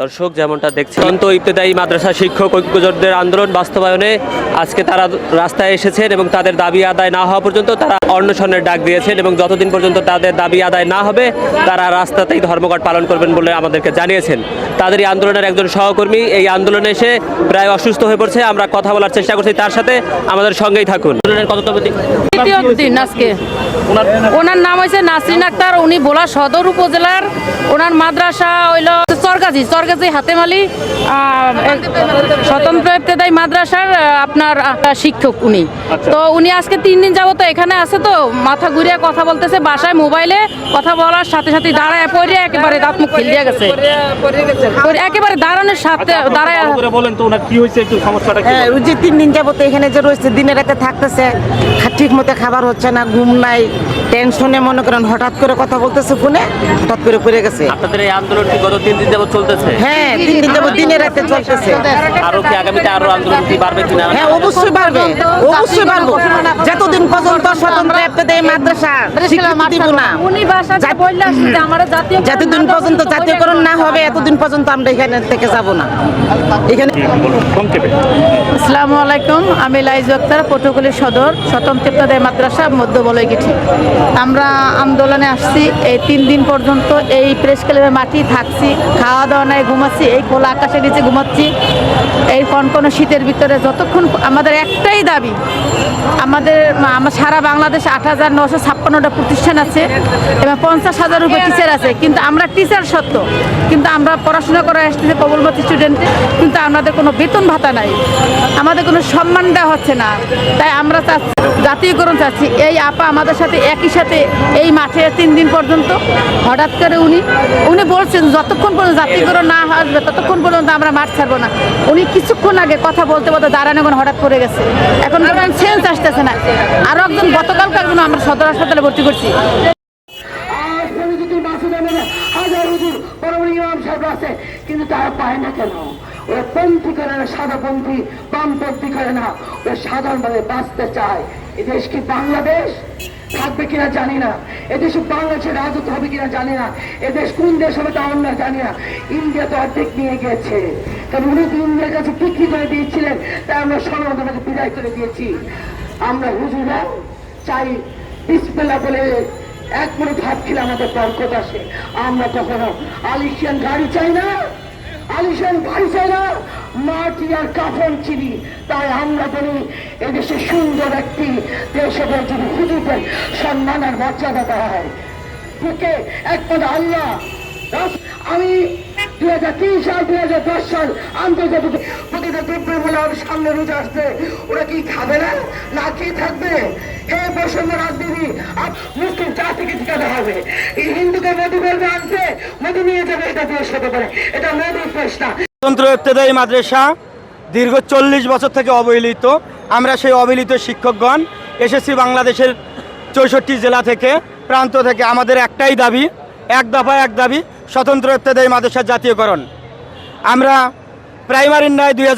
দর্শক যেমনটা দেখছেন তো ইবতেদায়ী মাদ্রাসা শিক্ষক ঐক্যজোটদের আন্দোলন বাস্তবায়নে আজকে তারা রাস্তায় এসেছেন এবং তাদের দাবি আদায় না হওয়া পর্যন্ত তারা অন্বেষণের ডাক দিয়েছেন এবং যতদিন পর্যন্ত তাদের দাবি আদায় না হবে তারা রাস্তাতেই ধর্মঘট পালন করবেন বলে আমাদেরকে জানিয়েছেন। তাদের এই আন্দোলনের একজন সহকর্মী এই আন্দোলনে এসে প্রায় অসুস্থ হয়ে পড়ছে। আমরা কথা বলার চেষ্টা করছি তার সাথে। আমাদের সঙ্গেই থাকুন। কততম দিন? দিন আজকে। ওনার নাম হয়েছে নাসরিন আক্তার। উনি ভোলা সদর উপজেলার ওনার মাদ্রাসা হইল চরগাজি চরগাজি হাতেমালি স্বতন্ত্র ইবতেদায়ী মাদ্রাসার আপনার শিক্ষক উনি। তো উনি আজকে তিন দিন যাবত এখানে আছে তো মাথা ঘুরিয়ে কথা বলতেছে বাসায় মোবাইলে কথা বলার সাথে সাথে দাঁড়ায় পড়ে একেবারে দাঁত মুখ খেলিয়ে গেছে। পরে একেবারে দাঁড়ানোর সাথে দাঁড়ায় বলেন তো ওনার কি হয়েছে একটু সমস্যাটা কি? হ্যাঁ ওই যে তিন দিন যাবত এখানে যে রয়েছে দিনে রাতে থাকতেছে ঠিক মতো খাবার হচ্ছে না ঘুম নাই টেনশনে মনে করেন হঠাৎ করে কথা বলতেছে ফোনে হঠাৎ করে পড়ে গেছে। আপনাদের এই আন্দোলন কি গত তিন দিন যাবত চলতেছে? হ্যাঁ তিন দিন যাবত দিনে রাতে চলতেছে। আরও কি আগামীতে আরও আন্দোলন কি বাড়বে কিনা? হ্যাঁ অবশ্যই পারবে অবশ্যই পারব যতদিন পর্যন্ত স্বতন্ত্র মাদ্রাসা দিব না উনি যা- বললে আসছে যে আমরা জাতীয় যতদিন পর্যন্ত জাতীয়করণ না হবে এতদিন পর্যন্ত আমরা এখানে থেকে যাব না। এখানে আসসালামু আলাইকুম আমি লাইজ আক্তার পটুকুলি সদর স্বতন্ত্র ইবতেদায়ী মাদ্রাসা মধ্য বলয়গিঠি আমরা আন্দোলনে আসছি এই তিন দিন পর্যন্ত এই প্রেস ক্লাবের মাটি থাকছি। খাওয়া দাওয়া নাই, ঘুমাচ্ছি, এই খোলা আকাশের নিচে ঘুমাচ্ছি। এই কনকনে শীতের ভিতরে যতক্ষণ আমাদের একটাই দাবি, আমাদের আমার সারা বাংলাদেশে আট হাজার নশো ছাপ্পান্নটা প্রতিষ্ঠান আছে, এবং পঞ্চাশ হাজার উপরে টিচার আছে, কিন্তু আমরা টিচার সত্য, কিন্তু আমরা পড়াশোনা করে আসতেছি কবলবতী স্টুডেন্ট কিন্তু আমাদের কোনো বেতন ভাতা নাই, আমাদের কোনো সম্মান দেওয়া হচ্ছে না, তাই আমরা চাচ্ছি, জাতীয়করণ চাচ্ছি, এই আপা আমাদের সাথে একই সাথে এই মাঠে তিন দিন পর্যন্ত, হঠাৎ করে উনি উনি বলছেন, যতক্ষণ পর্যন্ত জাতীয়করণ না আসবে, ততক্ষণ পর্যন্ত আমরা মাঠ ছাড়বো না। উনি কিছুক্ষণ আগে কথা বলতে বলতে দাঁড়ানো এখন হঠাৎ পড়ে গেছে। এখন চেঞ্জ আসতেছে না। আরও একজন গতকালকে একজন আমরা সদর হাসপাতালে ভর্তি করছি। আছে কিন্তু তারা পায় না কেন ওরা পন্থী করে বামপন্থী করে না ওরা সাধারণভাবে বাঁচতে চায়। এ দেশ কি বাংলাদেশ? থাকবে কিনা জানি না। এদেশে বাংলাদেশের রাজত্ব হবে কিনা জানি না। এদেশ কোন দেশ হবে তা আমরা জানি না। ইন্ডিয়া তো অর্ধেক নিয়ে গেছে। কারণ উনি তো ইন্ডিয়ার কাছে বিক্রি করে দিয়েছিলেন, তাই আমরা সর্বদাকে বিদায় করে দিয়েছি। আমরা হুজুরা চাই বিসপেলা বলে এক মিনিট ভাত খেলে আমাদের বরকত আসে। আমরা কখনো আলিশিয়ান গাড়ি চাই না। আলিশান গাড়ি চাই না মাটি আর কাফন চিনি। তাই আমরা বলি, এদেশে সুন্দর একটি দেশে যদি হুজুরদের সম্মান আর মর্যাদা দেওয়া হয়। বুকে একমাত্র আল্লাহ। আমি দুই হাজার তিন সাল, দুই হাজার দশ সাল আন্তর্জাতিক প্রতিটা দ্রব্য বলে আমার সামনে রোজা আসছে ওরা কি খাবে না? না খেয়ে থাকবে? বৈষম্য রাজনীতি মুসলিম জাতিকে ঠিকাতে হবে। এই হিন্দুকে মোদী বলবে, আনতে মোদী নিয়ে যাবে, এটা দেশ হতে পারে। এটা মোদীর দেশ না স্বতন্ত্র ইবতেদায়ী মাদ্রাসা দীর্ঘ চল্লিশ বছর থেকে অবহেলিত। আমরা সেই অবহেলিত শিক্ষকগণ এসেছি বাংলাদেশের চৌষট্টি জেলা থেকে, প্রান্ত থেকে আমাদের একটাই দাবি, এক দফা এক দাবি, স্বতন্ত্র ইবতেদায়ী মাদ্রাসার জাতীয়করণ। আমরা প্রাইমারির ন্যায় দুই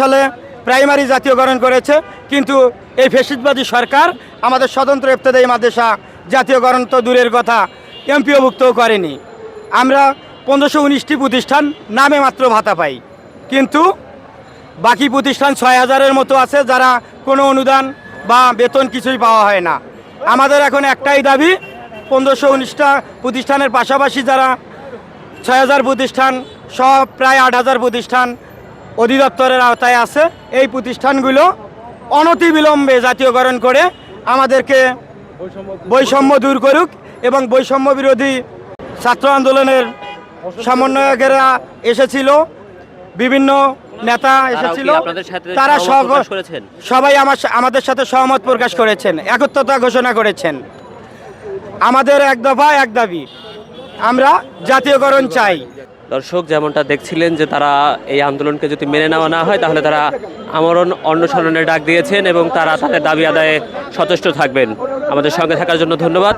সালে প্রাইমারি জাতীয়করণ করেছে, কিন্তু এই ফেসিদবাদী সরকার আমাদের স্বতন্ত্র ইবতেদায়ী মাদ্রাসা জাতীয়করণ তো দূরের কথা এমপিওভুক্তও করেনি। আমরা পনেরোশো উনিশটি প্রতিষ্ঠান নামে মাত্র ভাতা পাই, কিন্তু বাকি প্রতিষ্ঠান ছয় হাজারের মতো আছে যারা কোনো অনুদান বা বেতন কিছুই পাওয়া হয় না। আমাদের এখন একটাই দাবি, পনেরোশো উনিশটা প্রতিষ্ঠানের পাশাপাশি যারা ছয় হাজার প্রতিষ্ঠান, সব প্রায় আট হাজার প্রতিষ্ঠান অধিদপ্তরের আওতায় আছে। এই প্রতিষ্ঠানগুলো অনতিবিলম্বে জাতীয়করণ করে আমাদেরকে বৈষম্য দূর করুক এবং বৈষম্য বিরোধী ছাত্র আন্দোলনের সমন্বয়কেরা এসেছিল বিভিন্ন নেতা এসেছিল। তারা সব সবাই আমার আমাদের সাথে সহমত প্রকাশ করেছেন একত্রতা ঘোষণা করেছেন। আমাদের এক দফা এক দাবি আমরা জাতীয়করণ চাই। দর্শক যেমনটা দেখছিলেন যে তারা এই আন্দোলনকে যদি মেনে নেওয়া না হয়, তাহলে তারা আমরণ অনুসরণের ডাক দিয়েছেন এবং তারা তাদের দাবি আদায়ে সচেষ্ট থাকবেন। আমাদের সঙ্গে থাকার জন্য ধন্যবাদ।